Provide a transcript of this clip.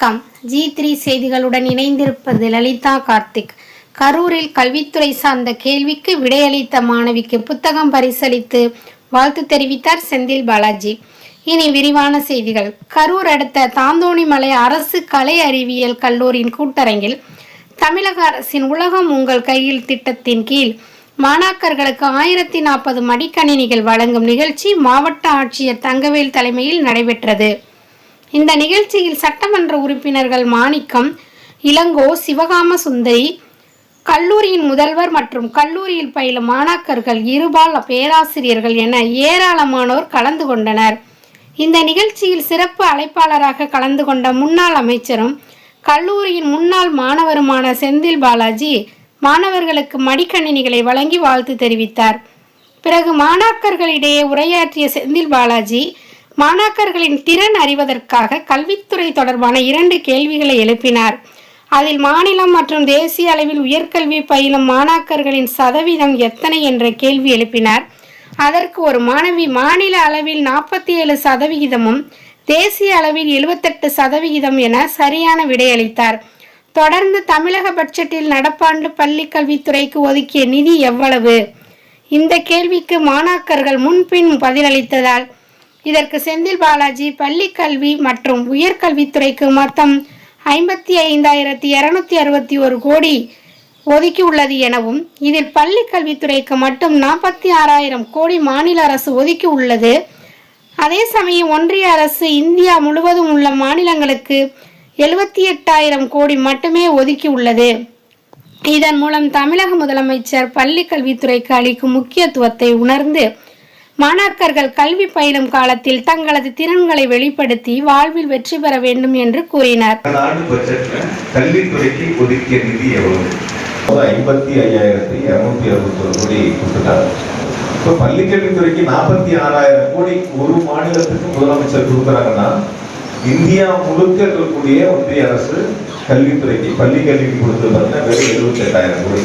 வணக்கம். G three செய்திகளுடன் இணைந்திருப்பது லலிதா கார்த்திக். கரூரில் கல்வித்துறை சார்ந்த கேள்விக்கு விடையளித்த மாணவிக்கு புத்தகம் பரிசளித்து வாழ்த்து தெரிவித்தார் செந்தில் பாலாஜி. இனி விரிவான செய்திகள். கரூர் அடுத்த தாந்தோணிமலை அரசு கலை அறிவியல் கல்லூரியின் கூட்டரங்கில் தமிழக அரசின் உலகம் உங்கள் கையில் திட்டத்தின் கீழ் மாணாக்கர்களுக்கு ஆயிரத்தி நாற்பது மடிக்கணினிகள் வழங்கும் நிகழ்ச்சி மாவட்ட ஆட்சியர் தங்கவேல் தலைமையில் நடைபெற்றது. இந்த நிகழ்ச்சியில் சட்டமன்ற உறுப்பினர்கள் மாணிக்கம் இளங்கோ சிவகாம சுந்தரி கல்லூரியின் முதல்வர் மற்றும் கல்லூரியில் பயிலும் மாணாக்கர்கள் இருபால் பேராசிரியர்கள் என ஏராளமானோர் கலந்து கொண்டனர். இந்த நிகழ்ச்சியில் சிறப்பு அழைப்பாளராக கலந்து கொண்ட முன்னாள் அமைச்சரும் கல்லூரியின் முன்னாள் மாணவருமான செந்தில் பாலாஜி மாணவர்களுக்கு மடிக்கணினிகளை வழங்கி வாழ்த்து தெரிவித்தார். பிறகு மாணாக்கர்களிடையே உரையாற்றிய செந்தில் பாலாஜி மாணாக்கர்களின் திறன் அறிவதற்காக கல்வித்துறை தொடர்பான இரண்டு கேள்விகளை எழுப்பினார். அதில் மாநிலம் மற்றும் தேசிய அளவில் உயர்கல்வி பயிலும் மாணாக்கர்களின் சதவீதம் எத்தனை என்ற கேள்வி எழுப்பினார். அதற்கு ஒரு மாணவி மாநில அளவில் நாற்பத்தி ஏழு சதவிகிதமும் தேசிய அளவில் எழுபத்தெட்டு சதவிகிதம் என சரியான விடையளித்தார். தொடர்ந்து தமிழக பட்ஜெட்டில் நடப்பாண்டு பள்ளி கல்வித்துறைக்கு ஒதுக்கிய நிதி எவ்வளவு? இந்த கேள்விக்கு மாணாக்கர்கள் முன்பின் பதிலளித்ததால் இதற்கு செந்தில் பாலாஜி பள்ளி கல்வி மற்றும் உயர்கல்வித்துறைக்கு மொத்தம் ஐம்பத்தி ஐந்தாயிரத்தி இருநூத்தி அறுபத்தி ஒரு கோடி ஒதுக்கியுள்ளது எனவும் இதில் பள்ளி கல்வித்துறைக்கு மட்டும் நாற்பத்தி ஆறாயிரம் கோடி மாநில அரசு ஒதுக்கி உள்ளது அதே சமயம் ஒன்றிய அரசு இந்தியா முழுவதும் உள்ள மாநிலங்களுக்கு எழுபத்தி எட்டாயிரம் கோடி மட்டுமே ஒதுக்கி உள்ளது இதன் மூலம் தமிழக முதலமைச்சர் பள்ளி கல்வித்துறைக்கு அளிக்கும் முக்கியத்துவத்தை உணர்ந்து மாணாக்கர்கள் கல்வி பயிலும் காலத்தில் தங்களது திறன்களை வெளிப்படுத்தி வாழ்வில் வெற்றி பெற வேண்டும் என்று கூறினார். கடந்த ஆண்டு பட்ஜெட்ல கல்வித்துறைக்கு ஒதுக்கிய நிதி எவ்வளவு? ஐம்பத்தி ஐயாயிரத்தி இருநூத்தி அறுபத்தி ஒரு கோடி கொடுத்துட்டாங்க. இப்போ பள்ளிக்கல்வித்துறைக்கு நாற்பத்தி ஆறாயிரம் கோடி ஒரு மாநிலத்துக்கு முதலமைச்சர் கொடுக்குறாங்கன்னா இந்தியா முழுக்க இருக்கக்கூடிய ஒன்றிய அரசு கல்வித்துறைக்கு பள்ளி கல்விக்கு கொடுத்தது பார்த்தீங்கன்னா வெறும் எழுபத்தி எட்டாயிரம் கோடி.